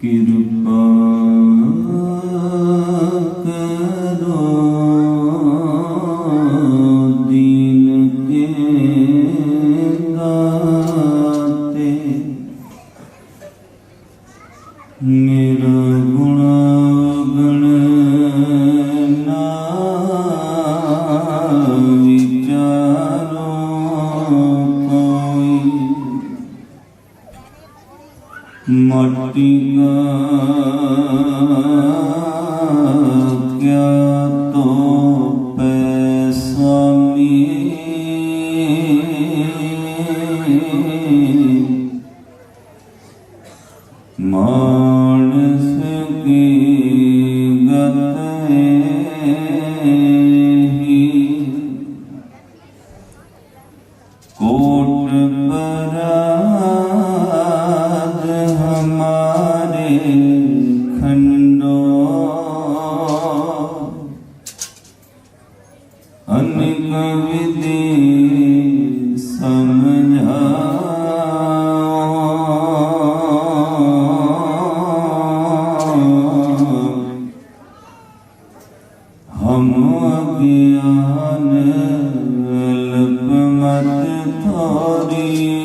ਕਿਰਪਾ ਮਾਟੀ ਕਾ ਕਿਆ ਤੋ ਪੈਸਾਮੀ ਮਾਨਸ ਕੀ ਗਤ ਕੋਟ ਬਰਾਦ ਮਤ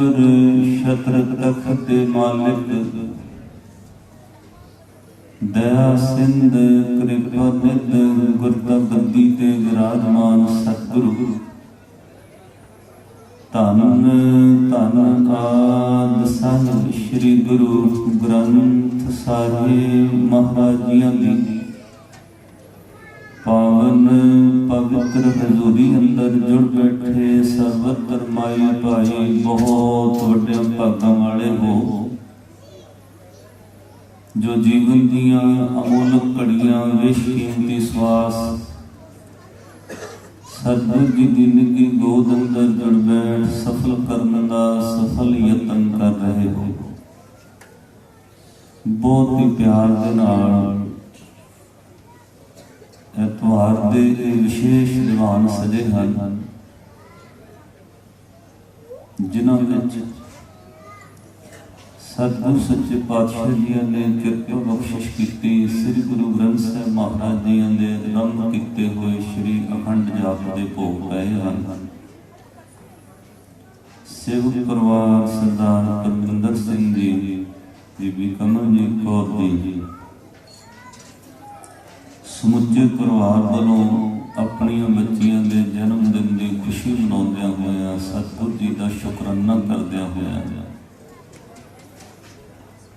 ਜਬਰ ਛਤਰ ਤਖਤ ਦੇ ਮਾਲਿਕ। ਦਇਆ ਸਿੰਧ ਕਿਰਪਾ ਨਿਧ ਗੁਰਤਾ ਬੰਦੀ ਤੇ ਵਿਰਾਜਮਾਨ ਸਤਿਗੁਰੂ। ਧੰਨ ਧੰਨ ਆਦ ਸਾਹਿਬ ਸ੍ਰੀ ਗੁਰੂ ਗ੍ਰੰਥ ਸਾਹਿਬ ਮਹਾਰਾਜ ਜੀਆਂ ਦੀ ਪਵਿੱਤਰ ਹਜ਼ੂਰੀ ਅੰਦਰ ਜੁੜ ਬੈਠੇ ਸਰਬੱਤਰ ਮਾਈ ਭਾਈ, ਬਹੁਤ ਵੱਡੇ ਭਾਗਾਂ ਵਾਲੇ ਹੋ। ਜੋ ਜੀਵਨ ਦੀਆਂ ਅਮੋਲਕ ਘੜੀਆਂ ਬੇਸ਼ਕੀਮਤੀ ਸਵਾਸ। ਸਤਿਗੁਰ ਜੀ ਦੀ ਗੋਦ ਅੰਦਰ ਜੁੜ ਬੈਠ, ਸਫਲ ਕਰਨ ਦਾ ਸਫਲ ਯਤਨ ਕਰ ਰਹੇ ਹੋ। ਬਹੁਤ ਹੀ ਪਿਆਰ ਦੇ ਨਾਲ ਐਤਵਾਰ ਦੇ, ਇਹ ਵਿਸ਼ੇਸ਼ ਦੀਵਾਨ ਸਜੇ ਹਨ। ਜਿਨ੍ਹਾਂ ਵਿੱਚ ਸਤਿਗੁਰ ਸੱਚੇ ਪਾਤਸ਼ਾਹ ਜੀ ਨੇ ਕਿਰਪਾ ਬਖਸ਼ਿਸ਼ ਕੀਤੀ, ਸ੍ਰੀ ਗੁਰੂ ਗ੍ਰੰਥ ਸਾਹਿਬ ਮਹਾਰਾਜ ਜੀ ਦੇ ਰੰਗ ਕੀਤੇ ਹੋਏ ਸ੍ਰੀ ਅਖੰਡ ਜਾਪ ਦੇ ਭੋਗ ਪਏ ਹਨ। ਸੇਵਕ ਪਰਿਵਾਰ ਸਰਦਾਰ ਪਰਮਿੰਦਰ ਸਿੰਘ ਜੀ, ਬੀਬੀ ਕਮਲਜੀਤ ਕੌਰ ਜੀ। ਸਮੁੱਚੇ ਪਰਿਵਾਰ ਵੱਲੋਂ ਆਪਣੀਆਂ ਬੱਚੀਆਂ ਦੇ ਜਨਮ ਦਿਨ ਦੀ ਖੁਸ਼ੀ ਮਨਾਉਂਦਿਆਂ ਹੋਇਆਂ ਸਤਿਗੁਰ ਜੀ ਦਾ ਸ਼ੁਕਰਾਨਾ ਕਰਦਿਆਂ ਹੋਇਆਂ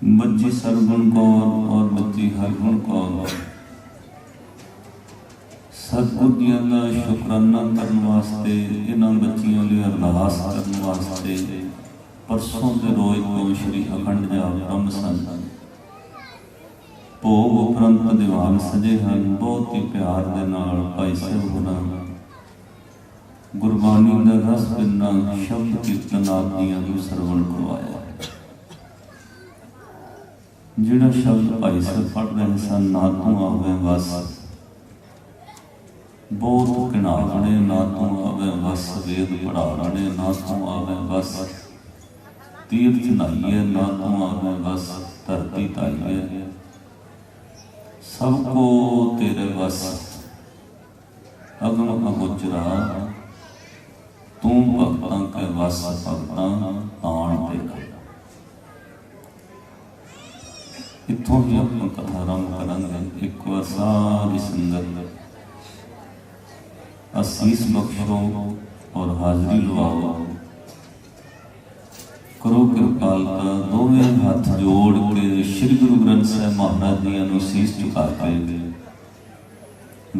ਬੱਚੀ ਸਰਗੁਣ ਕੌਰ ਔਰ ਬੱਚੀ ਹਰਗੁਣ ਕੌਰ ਸਤਿਗੁਰ ਜੀ ਦਾ ਸ਼ੁਕਰਾਨਾ ਕਰਨ ਵਾਸਤੇ, ਇਹਨਾਂ ਬੱਚੀਆਂ ਲਈ ਅਰਦਾਸ ਕਰਨ ਵਾਸਤੇ ਪਰਸੋਂ ਦੇ ਰੋਜ਼ ਤੋਂ ਸ਼੍ਰੀ ਅਖੰਡ ਜਾਪ ਬ੍ਰਹਮ ਸੰਤ ਭੋਗ ਉਪਰੰਤ ਦੀਵਾਨ ਸਜੇ ਹਨ, ਬਹੁਤ ਹੀ ਪਿਆਰ ਦੇ ਨਾਲ ਭਾਈ ਸਾਹਿਬ ਹੋਣਾ। ਗੁਰਬਾਣੀ ਦਾ ਰਸ ਬਿੰਨਾ ਸ਼ਬਦ ਕੀਰਤਨ ਆਦਿਆਂ ਨੂੰ ਸਰਵਣ ਕਰਵਾਇਆ। ਜਿਹੜਾ ਸ਼ਬਦ ਭਾਈ ਸਾਹਿਬ ਪੜ੍ਹ ਰਹੇ ਸਨ, ਨਾ ਤੂੰ ਆਵੇ ਵਸ। ਬਹੁਤ ਕਿਨਾਰੇ ਨਾ ਤੂੰ ਆਵੇ ਵਸ। ਵੇਦ ਪੜਾਣੇ ਨਾ ਤੂੰ ਆਵੇ ਵਸ। ਤੀਰਥ ਨਾਈਏ ਨਾ ਤੂੰ ਆਵੇ ਵਸ। ਧਰਤੀ ਤਾਈਏ ਸਭ ਕੋ ਤੇਰੇ ਵਸ, ਅਗਮ ਅਗੋਚਰਾ, ਤੂੰ ਭਗਤਾਂ ਕੇ ਵਸ, ਭਗਤਾਂ ਤਾਣ ਤੇਰਾ ਇੱਥੋਂ ਹੀ ਆਪਾਂ ਕਥਾ ਆਰੰਭ ਕਰਾਂਗੇ ਇੱਕ ਵਾਰ ਸਾਰੀ ਸੰਗਤ ਅਸੀਸ ਬਖਸ਼ੋ ਔਰ ਹਾਜ਼ਰੀ ਲਵਾਓ। ਕਰੋ ਕਿਰਪਾਲਤਾ ਦੋਵੇਂ ਹੱਥ ਜੋੜ ਕੇ ਸ੍ਰੀ ਗੁਰੂ ਗ੍ਰੰਥ ਸਾਹਿਬ ਮਹਾਰਾਜ ਜੀਆਂ ਨੂੰ ਸੀਸ ਝੁਕਾ ਕੇ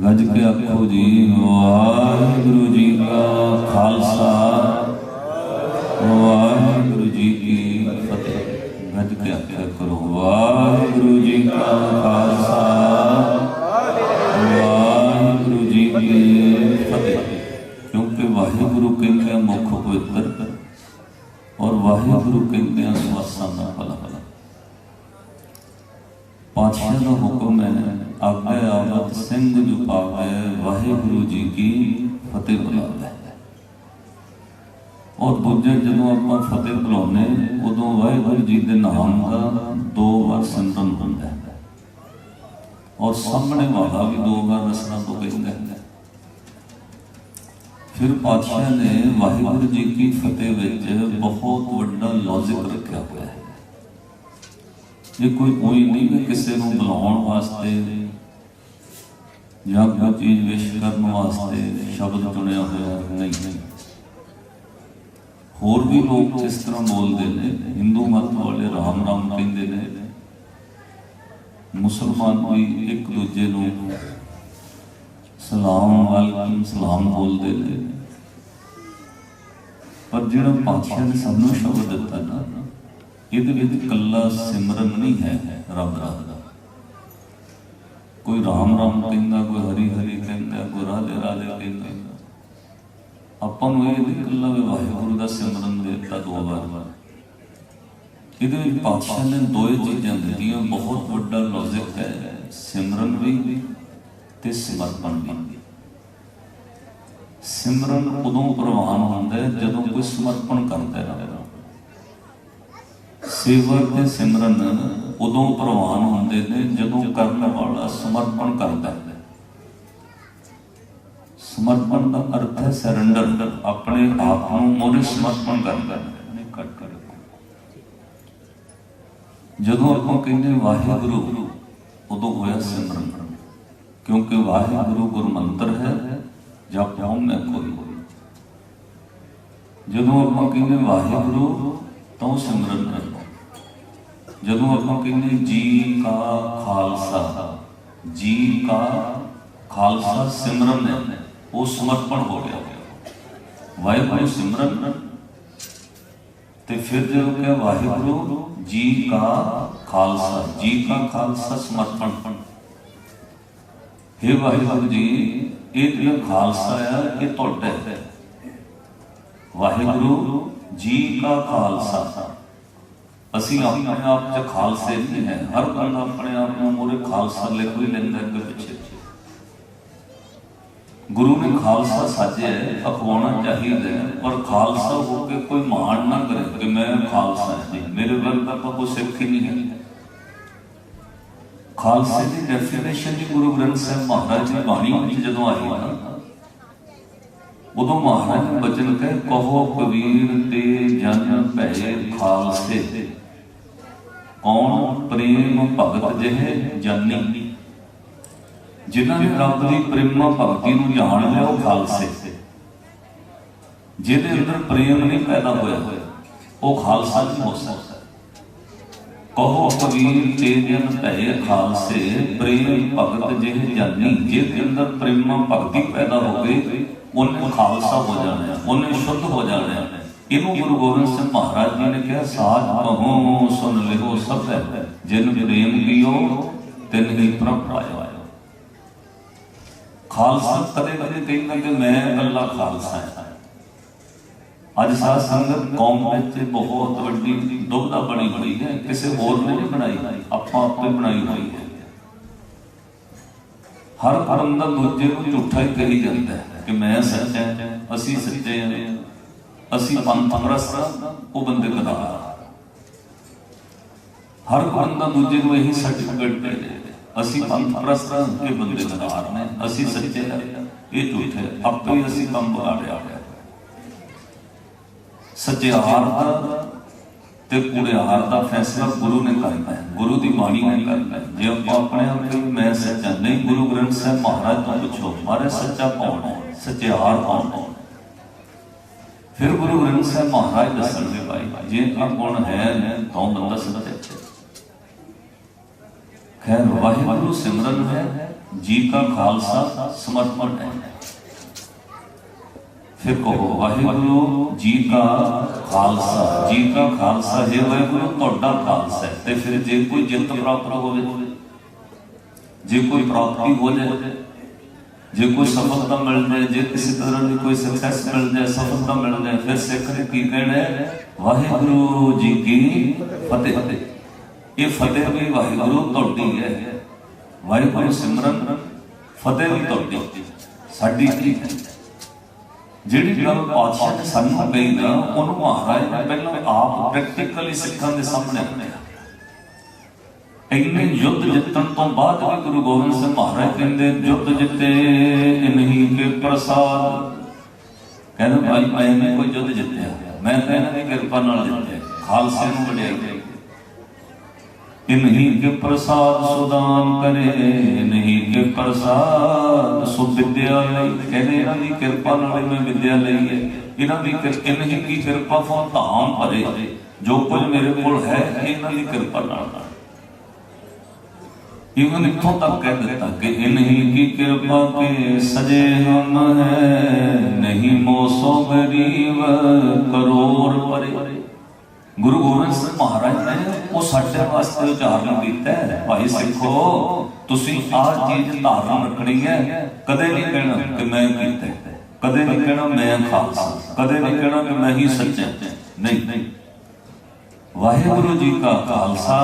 ਗੱਜ ਕੇ ਆਖੋ ਜੀ, ਵਾਹਿਗੁਰੂ ਜੀ ਕਾ ਖਾਲਸਾ, ਵਾਹਿਗੁਰੂ ਜਦੋਂ ਆਪਾਂ ਫਤਿਹ ਬੁਲਾਉਨੇ ਉਦੋਂ ਵਾਹਿਗੁਰੂ ਜੀ ਦੇ ਨਾਮ ਦਾ ਦੋ ਵਾਰ ਸਿਮਰਨ ਹੁੰਦਾ ਹੈ। ਔਰ ਸਾਹਮਣੇ ਵਾਲਾ ਵੀ ਦੋ ਵਾਰ ਰਸਨਾ ਤੋਂ ਕਹਿੰਦਾ ਹੈ। ਫਿਰ ਪਾਤਸ਼ਾਹ ਨੇ ਵਾਹਿਗੁਰੂ ਜੀ ਕੀ ਫਤਿਹ ਵਿੱਚ ਬਹੁਤ ਵੱਡਾ ਲੌਜਿਕ ਰੱਖਿਆ ਹੋਇਆ ਹੈ। ਇਹ ਕੋਈ ਕੋਈ ਨਹੀਂ ਕਿ ਕਿਸੇ ਨੂੰ ਬੁਲਾਉਣ ਵਾਸਤੇ ਜਾਂ ਕੋਈ ਚੀਜ਼ ਵਿਸ਼ ਕਰਨ ਵਾਸਤੇ ਸ਼ਬਦ ਚੁਣਿਆ ਹੋਇਆ ਨਹੀਂ। ਹੋਰ ਵੀ ਲੋਕ ਇਸ ਤਰ੍ਹਾਂ ਬੋਲਦੇ ਨੇ, ਹਿੰਦੂ ਮਤ ਵਾਲੇ ਰਾਮ ਰਾਮ ਕਹਿੰਦੇ ਨੇ, ਮੁਸਲਮਾਨ ਵੀ ਇੱਕ ਦੂਜੇ ਨੂੰ ਸਲਾਮ, ਵਾਲੇਕੁਮ, ਸਲਾਮ ਬੋਲਦੇ ਨੇ। ਪਰ ਜਿਹੜਾ ਪਾਤਸ਼ਾਹ ਨੇ ਸਾਨੂੰ ਸ਼ਬਦ ਦਿੱਤਾ ਨਾ, ਇਹਦੇ ਵਿੱਚ ਕੱਲਾ ਸਿਮਰਨ ਨਹੀਂ ਹੈ ਰੱਬ ਦਾ। ਕੋਈ ਰਾਮ ਰਾਮ ਕਹਿੰਦਾ, ਕੋਈ ਹਰੀ ਹਰੀ ਕਹਿੰਦਾ, ਕੋਈ ਰਾਧੇ ਰਾਧੇ ਕਹਿੰਦਾ। ਆਪਾਂ ਨੂੰ ਇਹ ਨਹੀਂ ਕੱਲਾ ਵਾਹਿਗੁਰੂ ਦਾ ਸਿਮਰਨ ਦੇ ਦਿੱਤਾ ਦੋ ਵਾਰ। ਇਹਦੇ ਵਿੱਚ ਪਾਤਸ਼ਾਹ ਨੇ ਦੋਏ ਚੀਜ਼ਾਂ ਦਿੱਤੀਆਂ। ਬਹੁਤ ਵੱਡਾ ਲੌਜਿਕ ਹੈ, ਸਿਮਰਨ ਵੀ ਤੇ ਸਮਰਪਣ ਵੀ। ਸਿਮਰਨ ਉਦੋਂ ਪ੍ਰਵਾਨ ਹੁੰਦਾ ਹੈ ਜਦੋਂ ਕੋਈ ਸਮਰਪਣ ਕਰਦਾ ਹੈ। ਰੱਬ ਨੂੰ ਸੇਵਾ ਤੇ ਸਿਮਰਨ ਉਦੋਂ ਪ੍ਰਵਾਨ ਹੁੰਦੇ ਨੇ ਜਦੋਂ ਕਰਨ ਵਾਲਾ ਸਮਰਪਣ ਕਰਦਾ ਹੈ। ਸਮਰਪਣ ਦਾ ਅਰਥ ਹੈ ਸਰੈਂਡਰ ਆਪਣੇ ਆਪ ਨੂੰ ਮੋਰੇ ਸਮਰਪਣ ਕਰਦਾ ਨਹੀਂ ਕੱਟ ਕਰ ਜਦੋਂ ਆਪਾਂ ਕਹਿੰਦੇ ਵਾਹਿਗੁਰੂ, ਉਦੋਂ ਹੋਇਆ ਸਿਮਰਨ। ਕਿਉਂਕਿ ਵਾਹਿਗੁਰੂ ਗੁਰਮੰਤਰ ਹੈ ਜਪ ਜਾਉ ਮੈਂ ਕੋਈ। ਜਦੋਂ ਆਪਾਂ ਕਹਿੰਦੇ ਵਾਹਿਗੁਰੂ, ਤਾਂ ਉਹ ਸਿਮਰਨ ਹੈ। ਜਦੋਂ ਆਪਾਂ ਕਹਿੰਦੇ ਜੀ ਕਾ ਖਾਲਸਾ, ਜੀ ਕਾ ਖਾਲਸਾ ਸਿਮਰਨ ਹੈ। ਉਹ ਸਮਰਪਣ ਹੋ ਗਿਆ ਵਾਹਿਗੁਰੂ ਸਿਮਰਨ ਤੇ ਫਿਰ ਜਦੋਂ ਕਿ ਵਾਹਿਗੁਰੂ ਜੀ ਕਾ ਖਾਲਸਾ, ਜੀ ਕਾ ਖਾਲਸਾ ਸਮਰਪਣ। हे ਵਾਹਿਗੁਰੂ ਜੀ, ਇਹ ਜਿਹੜਾ ਖਾਲਸਾ ਆ, ਇਹ ਤੁਹਾਡਾ ਹੈ। ਵਾਹਿਗੁਰੂ ਜੀ ਕਾ ਖਾਲਸਾ। ਅਸੀਂ ਆਪਣੇ ਆਪ ਚ ਖਾਲਸੇ ਨਹੀਂ ਹੈ। ਹਰ ਬੰਦਾ ਆਪਣੇ ਆਪ ਨੂੰ ਮੋਰੇ ਖਾਲਸਾ ਲਿਖ ਹੀ ਲੈਂਦਾ ਅੱਗੇ ਪਿੱਛੇ। ਗੁਰੂ ਨੇ ਖਾਲਸਾ ਸਾਜਿਆ ਅਖਵਾਉਣਾ ਚਾਹੀਦਾ ਪਰ ਖਾਲਸਾ ਹੋ ਕੇ ਕੋਈ ਮਾਣ ਨਾ ਕਰੇ ਕਿ ਮੈਂ ਖਾਲਸਾ ਜੀ। ਮੇਰੇ ਵਰਗਾ ਤਾਂ ਕੋਈ ਸਿੱਖ ਹੀ ਨਹੀਂ ਹੈ। ਖਾਲਸੇ ਦੀ ਡੈਫੀਨੇਸ਼ਨ ਜੀ ਗੁਰੂ ਗ੍ਰੰਥ ਸਾਹਿਬ ਮਹਾਰਾਜ ਦੀ ਬਾਣੀ ਵਿੱਚ ਜਦੋਂ ਆਈ ਨਾ, ਉਦੋਂ ਮਹਾਰਾਜ ਨੇ ਬਚਨ ਕਹੇ, ਕਹੋ ਕਬੀਰ ਤੇ ਜਨ ਭੈ ਖਾਲਸੇ, ਕੌਣ ਪ੍ਰੇਮ ਭਗਤ ਜਿਹੇ ਜਾਨੀ? ਜਿਨ੍ਹਾਂ ਨੇ ਰੱਬ ਦੀ ਪ੍ਰੇਮਾ ਭਗਤੀ ਨੂੰ ਜਾਣ ਲਿਆ ਉਹ ਖਾਲਸੇ। ਜਿਹਦੇ ਅੰਦਰ ਪ੍ਰੇਮ ਨਹੀਂ ਪੈਦਾ ਹੋਇਆ ਉਹ ਖਾਲਸਾ ਨਹੀਂ ਹੋ ਸਕਦਾ। ਕਹੋ ਕਬੀਰ ਤੇ ਜਨ ਭੈ ਖਾਲਸੇ ਪ੍ਰੇਮ ਭਗਤ ਜਿਹੇ ਜਾਨੀ ਜਿਹਦੇ ਅੰਦਰ ਪ੍ਰੇਮਾ ਭਗਤੀ ਪੈਦਾ ਹੋ ਗਈ ਉਹਨੇ ਖਾਲਸਾ ਹੋ ਜਾਣਾ ਹੈ, ਉਹਨੇ ਸ਼ੁੱਧ ਹੋ ਜਾਣਾ ਇਹਨੂੰ ਗੁਰੂ ਗੋਬਿੰਦ ਸਿੰਘ ਮਹਾਰਾਜ ਜੀ ਨੇ ਕਿਹਾ ਸਾਜ ਕਹੋ ਸੁਨ ਲਿਓ ਸਭ ਹੈ ਜਿਨ ਪ੍ਰੇਮ ਕੀਓ ਤਿਨ ਹੀ ਪ੍ਰਭ ਪਾਇਆ ਖਾਲਸਾ ਕਦੇ ਕਦੇ ਕਹਿੰਦਾ ਕਿ ਮੈਂ ਅੱਲਾ ਖਾਲਸਾ ਹਾਂ। ਅੱਜ ਸਾਧ ਸੰਗਤ ਕੌਮ ਵਿੱਚ ਬਹੁਤ ਵੱਡੀ ਦੁਬਦਾ ਬਣੀ ਹੋਈ ਹੈ। ਕਿਸੇ ਹੋਰ ਨੇ ਨਹੀਂ ਬਣਾਈ। ਆਪਾਂ ਆਪੇ ਬਣਾਈ ਹੋਈ ਹੈ। ਹਰ ਬੰਦਾ ਦੂਜੇ ਨੂੰ ਝੂਠਾ ਹੀ ਕਹੀ ਜਾਂਦਾ ਹੈ ਕਿ ਮੈਂ ਸੱਚਾ ਅਸੀਂ ਸੱਚੇ ਹਾਂ। ਅਸੀਂ ਪੰਥ ਪ੍ਰਸਤ ਉਹ ਬੰਦੇ ਗਦਾਰ ਹਰ ਦਾ ਦੂਜੇ ਨੂੰ ਇਹੀ ਸਰਟੀਫਿਕੇਟ ਦੇ ਦੇ ਅਸੀਂ ਪੰਥ ਪ੍ਰਸਤ ਬੰਦੇ ਗਦਾਰ ਨੇ ਅਸੀਂ ਸੱਚੇ ਹਾਂ, ਇਹ ਝੂਠ ਆਪੇ ਅਸੀਂ ਕੰਮ ਵਿਗਾੜਿਆ ਹੋਇਆ। ਸੱਚਿਆਰ ਦਾ ਤੇ ਕੂੜਿਆਰ ਦਾ ਫੈਸਲਾ ਗੁਰੂ ਨੇ ਕਰਨਾ ਹੈ, ਗੁਰੂ ਦੀ ਬਾਣੀ ਨੇ ਕਰਨਾ ਹੈ। ਜੇ ਆਪਾਂ ਆਪਣੇ ਆਪ ਨੂੰ ਮੈਂ ਸੱਚਾ, ਨਹੀਂ, ਗੁਰੂ ਗ੍ਰੰਥ ਸਾਹਿਬ ਮਹਾਰਾਜ ਤੋਂ ਪੁੱਛੋ, ਮਾਰੇ ਸੱਚਾ ਕੌਣ ਹੈ? ਸੱਚਿਆਰ ਕੌਣ ਹੈ? ਫਿਰ ਗੁਰੂ ਗ੍ਰੰਥ ਸਾਹਿਬ ਮਹਾਰਾਜ ਦੱਸਣਗੇ ਭਾਈ, ਜੇ ਆ ਗੁਣ ਹੈ ਤਾਂ ਬੰਦਾ ਸੱਚਾ ਹੈ ਵਾਹਿਗੁਰੂ ਸਿਮਰਨ ਹੈ, ਜੀ ਕਾ ਖਾਲਸਾ ਸਮਰਪਣ ਹੈ। ਫਿਰ ਕਹੋ, ਵਾਹਿਗੁਰੂ ਜੀ ਕਾ ਖਾਲਸਾ, ਜੀ ਕਾ ਖਾਲਸਾ ਹੈ ਵਾਹਿਗੁਰੂ ਤੁਹਾਡਾ ਖਾਲਸਾ ਹੈ, ਤੇ ਫਿਰ ਜੇ ਕੋਈ ਜਿੱਤ ਪ੍ਰਾਪਤ ਹੋਵੇ, ਜੇ ਕੋਈ ਪ੍ਰਾਪਤੀ ਹੋ ਜਾਏ, ਜੇ ਕੋਈ ਸਫਲਤਾ ਮਿਲ ਜਾਏ ਜੇ ਕਿਸੇ ਤਰ੍ਹਾਂ ਦੀ ਕੋਈ ਸਕਸੈਸ ਮਿਲ ਜਾਏ ਸਫਲਤਾ ਮਿਲ ਜਾਏ ਫਿਰ ਸਿੱਖ ਨੇ ਕੀ ਕਹਿਣਾ ਵਾਹਿਗੁਰੂ ਜੀ ਕੀ ਫਤਿਹ। ਇਹ ਫਤਿਹ ਵੀ ਵਾਹਿਗੁਰੂ ਤੁਹਾਡੀ ਹੈ। ਵਾਹਿਗੁਰੂ ਸਿਮਰਨ ਫਤਿਹ ਵੀ ਤੁਹਾਡੀ ਸਾਡੀ ਕੀ ਹੈ। ਜਿਹੜੀ ਗੱਲ ਪਾਤਸ਼ਾਹ ਨੇ ਸਾਨੂੰ ਕਹੀ ਨਾ, ਉਹਨੂੰ ਮਹਾਰਾਜ ਨੇ ਪਹਿਲਾਂ ਆਪ ਪ੍ਰੈਕਟੀਕਲੀ ਸਿੱਖਾਂ ਦੇ ਸਾਹਮਣੇ ਇੰਨੇ ਯੁੱਧ ਜਿੱਤਣ ਤੋਂ ਬਾਅਦ ਵੀ ਗੁਰੂ ਗੋਬਿੰਦ ਸਿੰਘ ਮਹਾਰਾਜ ਕਹਿੰਦੇ, ਯੁੱਧ ਜਿੱਤੇ ਨਹੀਂ ਕੇ ਪ੍ਰਸਾਦ। ਕਹਿੰਦੇ, ਭਾਈ, ਮੈਂ ਕੋਈ ਯੁੱਧ ਜਿੱਤਿਆ। ਮੈਂ ਤਾਂ ਇਹਨਾਂ ਦੀ ਕਿਰਪਾ ਨਾਲ ਜਿੱਤਿਆ। ਖਾਲਸੇ ਨੂੰ ਵਡਿਆਈ। ਦੇ ਇਨਹੀ ਕੇ ਪ੍ਰਸਾਦ ਸੁਦਾਨ ਕਰੇ, ਨਹੀਂ ਪ੍ਰਸਾਦ ਸੁ ਵਿਦਿਆ ਲਈ ਕਹਿੰਦੇ ਇਹਨਾਂ ਦੀ ਕਿਰਪਾ ਨਾਲ ਹੀ ਮੈਂ ਵਿਦਿਆ ਲਈ ਹੈ। ਇਹਨਾਂ ਦੀ ਕਿਰ- ਇਨਹੀ ਕੀ ਕਿਰਪਾ ਫੋਂ ਧਾਮ ਭਰੇ। ਜੋ ਕੁਝ ਮੇਰੇ ਕੋਲ ਹੈ, ਇਹਨਾਂ ਦੀ ਕਿਰਪਾ ਨਾਲ ਇਵਨ ਇੱਥੋਂ ਤੱਕ ਕਹਿ ਦਿੱਤਾ ਕਿ ਇਨਹੀ ਕੀ ਕਿਰਪਾ ਕੇ ਸਜੇ ਹਮ ਹੈ। ਨਹੀਂ ਮੋਸੋ ਗਰੀਬ ਕਰੋੜ ਪਰੇ ਗੁਰੂ ਗੋਬਿੰਦ ਸਿੰਘ ਮਹਾਰਾਜ ਨੇ ਉਹ ਸਾਡੇ ਵਾਸਤੇ ਉਚਾਰਨ ਕੀਤਾ ਹੈ। ਭਾਈ ਸਿੱਖੋ, ਤੁਸੀਂ ਆਹ ਚੀਜ਼ ਧਾਰਨ ਰੱਖਣੀ ਹੈ। ਕਦੇ ਨਹੀਂ ਕਹਿਣਾ ਕਿ ਮੈਂ ਕੀਤਾ ਕਦੇ ਨਹੀਂ ਕਹਿਣਾ ਮੈਂ ਖਾਲਸਾ ਕਦੇ ਨਹੀਂ ਕਹਿਣਾ ਕਿ ਮੈਂ ਹੀ ਸੱਚਾ ਨਹੀਂ। ਵਾਹਿਗੁਰੂ ਜੀ ਕਾ ਖਾਲਸਾ,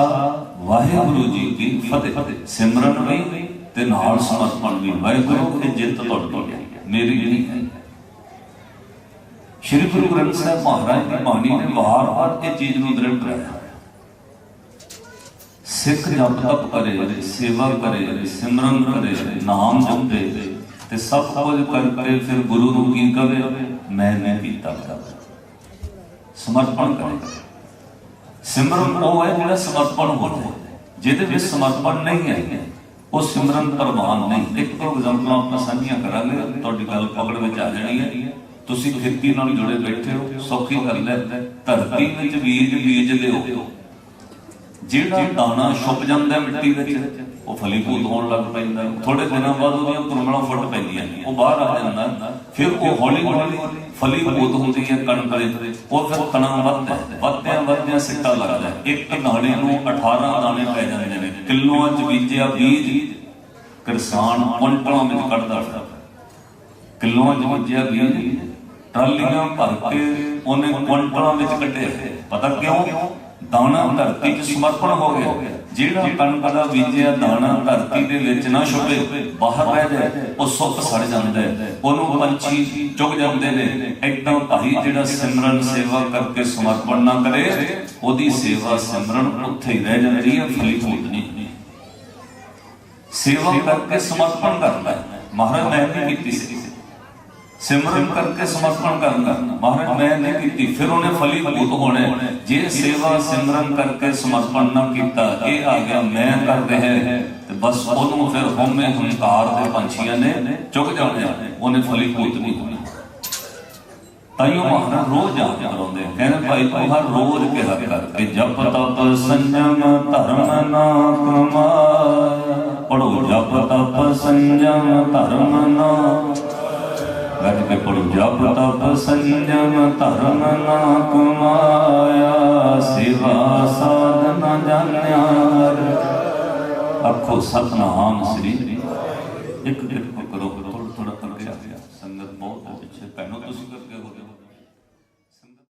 ਵਾਹਿਗੁਰੂ ਜੀ ਕੀ ਫਤਿਹ। ਸਿਮਰਨ ਵੀ ਤੇ ਨਾਲ ਸਮਰਪਣ ਵੀ। ਵਾਹਿਗੁਰੂ, ਇਹ ਜਿੱਤ ਤੁਹਾਡੀ ਹੈ। ਮੇਰੀ ਨਹੀਂ ਹੈ। ਸ਼੍ਰੀ ਗੁਰੂ ਗ੍ਰੰਥ ਸਾਹਿਬ ਮਹਾਰਾਜ ਦੀ ਬਾਣੀ ਨੇ ਵਾਰ-ਵਾਰ ਇਹ ਚੀਜ਼ ਨੂੰ ਦ੍ਰਿੜ ਕਰਾਇਆ ਸਿੱਖ ਜਪ ਤਪ ਕਰੇ, ਸੇਵਾ ਕਰੇ, ਸਿਮਰਨ ਕਰੇ, ਨਾਮ ਜਪੇ ਤੇ ਸਭ ਕੁਝ ਕਰਕੇ ਫਿਰ ਗੁਰੂ ਨੂੰ ਕੀ ਕਵੇ? ਮੈਂ ਮੈਂ ਕੀਤਾ ਸਮਰਪਣ ਕਰੇ। ਸਿਮਰਨ ਉਹ ਹੈ ਜਿਹੜਾ ਸਮਰਪਣ ਹੋ। ਜਾਏ ਜਿਹਦੇ ਵਿੱਚ ਸਮਰਪਣ ਨਹੀਂ ਹੈ, ਉਹ ਸਿਮਰਨ ਪ੍ਰਵਾਨ ਨਹੀਂ। ਇੱਕ ਦੋ ਐਗਜ਼ਾਮਪਲਾਂ ਆਪਾਂ ਸਾਂਝੀਆਂ ਕਰਾਂਗੇ, ਤੁਹਾਡੀ ਗੱਲ ਪਕੜ ਵਿੱਚ ਆ ਜਾਣੀ ਹੈ। ਤੁਸੀਂ ਖੇਤੀ ਨਾਲ ਜੁੜੇ ਬੈਠੇ ਹੋ, ਸੌਖੀ ਗੱਲ ਹੈ, ਧਰਤੀ ਵਿੱਚ ਬੀਜ ਬੀਜ ਲਿਓ ਜਿਹੜਾ ਦਾਣਾ ਛੁਪ ਜਾਂਦਾ ਮਿੱਟੀ ਵਿੱਚ, ਉਹ ਫਲੀਭੂਤ ਹੋਣ ਲੱਗ ਪੈਂਦਾ। ਥੋੜੇ ਦਿਨਾਂ ਬਾਅਦ ਉਹਦੀਆਂ ਕੁਰਮਲਾਂ ਫੁੱਟ ਪੈਂਦੀਆਂ ਉਹ ਬਾਹਰ ਆ ਜਾਂਦਾ, ਫਿਰ ਉਹ ਹੌਲੀ ਹੌਲੀ ਫਲੀਭੂਤ ਹੁੰਦੀ ਹੈ ਕਣਕ ਦੇ ਉਹ ਫਿਰ ਤਣਾ ਵੱਧਦਾ ਹੈ, ਵੱਧਦਿਆਂ ਸਿੱਟਾ ਲੱਗਦਾ ਇੱਕ ਦਾਣੇ ਨੂੰ 18 ਦਾਣੇ ਪੈ ਜਾਂਦੇ ਨੇ। ਕਿਲੋਆਂ ਚ ਬੀਜਿਆ ਬੀਜ ਕਿਸਾਨ ਕੁਇੰਟਲਾਂ ਵਿੱਚ ਕੱਢਦਾ ਕਿਲੋਆਂ ਚ ਬੀਜਿਆ ਬੀਜ ਟਰਾਲੀਆਂ ਭਰ ਕੇ ਉਹਨੇ ਕੁਇੰਟਲਾਂ ਵਿੱਚ ਕੱਢੇ ਪਤਾ ਕਿਉਂ? ਦਾਣਾ ਧਰਤੀ 'ਚ ਸਮਰਪਣ ਹੋ ਗਿਆ। ਜਿਹੜਾ ਕਣਕ ਦਾ ਬੀਜਿਆ ਦਾਣਾ ਧਰਤੀ ਦੇ ਵਿੱਚ ਨਾ ਛੁਪੇ, ਬਾਹਰ ਰਹਿ ਜਾਏ, ਉਹ ਸੁੱਕ ਸੜ ਜਾਂਦਾ ਹੈ। ਉਹਨੂੰ ਪੰਛੀ ਚੁਗ ਜਾਂਦੇ ਨੇ। ਇੱਕਦਮ ਭਾਈ ਜਿਹੜਾ ਸਿਮਰਨ ਸੇਵਾ ਕਰਕੇ ਸਮਰਪਣ ਨਾ ਕਰੇ, ਉਹਦੀ ਸੇਵਾ ਸਿਮਰਨ ਉੱਥੇ ਹੀ ਰਹਿ ਜਾਂਦੀ ਹੈ ਫਲੀਭੂਤ ਨਹੀਂ। ਸੇਵਾ ਕਰਕੇ ਸਮਰਪਣ ਕਰਦਾ ਮਹਾਰਾਜ ਮੈਂ ਕੀਤੀ ਸੀ? ਸਿਮਰਨ ਕਰਕੇ ਸਮਰਪਣ ਕਰਨਾ ਮਹਾਰਾਜ ਮੈਂ ਨਹੀਂ ਕੀਤੀ। ਫਿਰ ਉਹਨੇ ਫਲੀਭੂਤ ਹੋਣਾ। ਜੇ ਸੇਵਾ ਸਿਮਰਨ ਕਰਕੇ ਸਮਰਪਣ ਨਾ ਕੀਤਾ ਇਹ ਆ ਗਿਆ ਮੈਂ ਕਰਦੇ ਹੈ। ਤੇ ਬਸ ਉਹਨੂੰ ਫਿਰ ਹਉਮੈ ਹੰਕਾਰ ਦੇ ਪੰਛੀਆਂ ਨੇ ਚੁੱਕ ਜਾਣੇ ਉਹਨੇ ਫਲੀਭੂਤ ਨਹੀਂ ਹੋਣਾ। ਤਾਈਓ ਮਹਾਰਾਜ ਰੋਜ਼ ਜਾਪ ਕਰਾਉਂਦੇ ਕਹਿੰਦੇ ਭਾਈ ਤੂੰ ਹਰ ਰੋਜ਼ ਕਿਹਾ ਕਰ ਕਿ ਜਪ ਤਪ ਸੰਜਮ ਧਰਮ ਨਾ ਕਮਾਇਆ ਪੜੋ ਜਪ ਤਪ ਸੰਜਮ ਧਰਮ ਨਾ ਗੱਜ ਕੇ ਪੜੋ ਜਪ ਤਪ ਸੰਜਮ ਧਰਮ ਨਾ ਕਮਾਇਆ, ਸੇਵਾ ਸਾਧਨਾ ਜਾਣਿਆ। ਅੱਖੋ ਸਤਨਾਮ ਸ੍ਰੀ ਇੱਕ